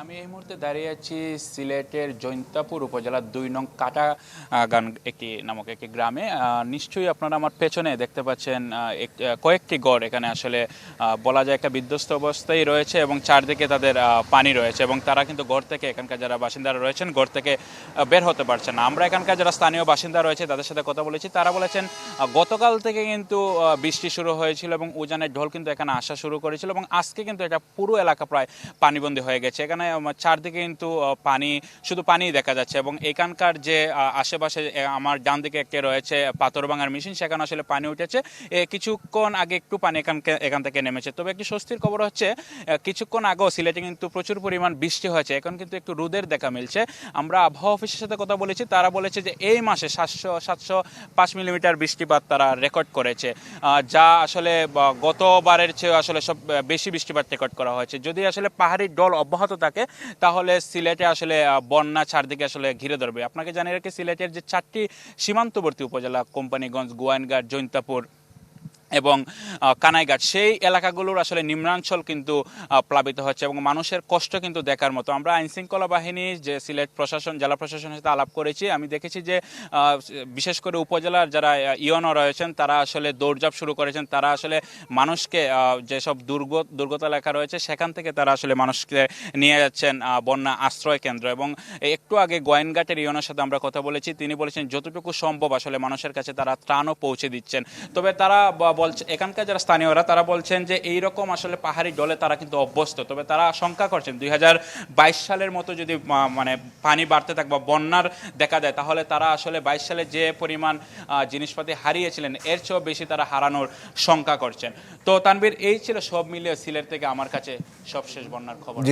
আমি এই মুহূর্তে দাঁড়িয়ে আছি সিলেটের জৈন্তাপুর উপজেলার দুই নং কাটা গান একটি নামক একটি গ্রামে। নিশ্চয়ই আপনারা আমার পেছনে দেখতে পাচ্ছেন কয়েকটি গড় এখানে আসলে বলা যায় একটা বিধ্বস্ত অবস্থায় রয়েছে এবং চারদিকে তাদের পানি রয়েছে এবং তারা কিন্তু গড় থেকে এখানকার যারা বাসিন্দারা রয়েছেন গড় থেকে বের হতে পারছেন না। আমরা এখানকার যারা স্থানীয় বাসিন্দা রয়েছে তাদের সাথে কথা বলেছি। তারা বলেছেন গতকাল থেকে কিন্তু বৃষ্টি শুরু হয়েছিল এবং উজানের ঢোল কিন্তু এখানে আসা শুরু করেছিল এবং আজকে কিন্তু এটা পুরো এলাকা প্রায় পানিবন্দী হয়ে গেছে। এখানে উম, চারদিকে কিন্তু পানি শুধু পানি দেখা যাচ্ছে এবং এখানকার যে আশেপাশে আমার ডান দিকে একটি রয়েছে পাথর ভাঙার মেশিন সেখানে আসলে পানি উঠেছে। কিছুক্ষণ আগে একটু পানি এখানকে এখান থেকে নেমেছে। তবে একটি স্বস্তির খবর হচ্ছে কিছুক্ষণ আগেও সিলেটে কিন্তু প্রচুর পরিমাণ বৃষ্টি হয়েছে। এখন কিন্তু একটু রোদের দেখা মিলছে। আমরা আবহাওয়া অফিসের সাথে কথা বলেছি তারা বলেছে যে এই মাসে সাতশো সাতশো পাঁচ মিলিমিটার বৃষ্টিপাত তারা রেকর্ড করেছে। যা আসলে গতবারের চেয়ে আসলে সব বেশি বৃষ্টিপাত রেকর্ড করা হয়েছে। যদি আসলে পাহাড়ি ডল অব্যাহত থাকে, তাহলে সিলেটে আসলে বন্যা চারদিকে আসলে ঘিরে ধরবে। আপনাকে জানিয়ে রাখি, সিলেটের যে চারটি সীমান্তবর্তী উপজেলা, কোম্পানিগঞ্জ, গোয়াইনঘাট, জৈন্তাপুর এবং কানাইঘাট। সেই এলাকাগুলোর আসলে নিম্নাঞ্চল কিন্তু প্লাবিত হচ্ছে এবং মানুষের কষ্ট কিন্তু দেখার মতো। আমরা আইনশৃঙ্খলা বাহিনী, যে সিলেট প্রশাসন, জেলা প্রশাসনের সাথে আলাপ করেছি। আমি দেখেছি যে বিশেষ করে উপজেলার যারা ইয়নো রয়েছেন, তারা আসলে দৌড়ঝাঁপ শুরু করেছেন। তারা আসলে মানুষকে যেসব দুর্গ, দুর্গত এলাকা রয়েছে, সেখান থেকে তারা আসলে মানুষকে নিয়ে যাচ্ছেন বন্যা আশ্রয় কেন্দ্র। এবং একটু আগে গোয়েনঘাটের ইয়নোর সাথে আমরা কথা বলেছি। তিনি বলেছেন, যতটুকু সম্ভব আসলে মানুষের কাছে তারা ত্রাণও পৌঁছে দিচ্ছেন। তবে তারা বলছে, এখানকার যারা স্থানীয়রা, তারা বলছেন যে এই রকম আসলে পাহাড়ি জলে তারা কিন্তু অভ্যস্ত। তবে তারা আশঙ্কা করছেন, দুই হাজার বাইশ সালের মতো যদি মানে পানি বাড়তে থাকে বা বন্যার দেখা দেয়, তাহলে তারা আসলে বাইশ সালে যে পরিমাণ জিনিসপাতি হারিয়েছিলেন, এর চেয়েও বেশি তারা হারানোর শঙ্কা করছেন। তো তানবীর এই ছিল সব মিলিয়ে সিলেট থেকে আমার কাছে সবশেষ বন্যার খবর।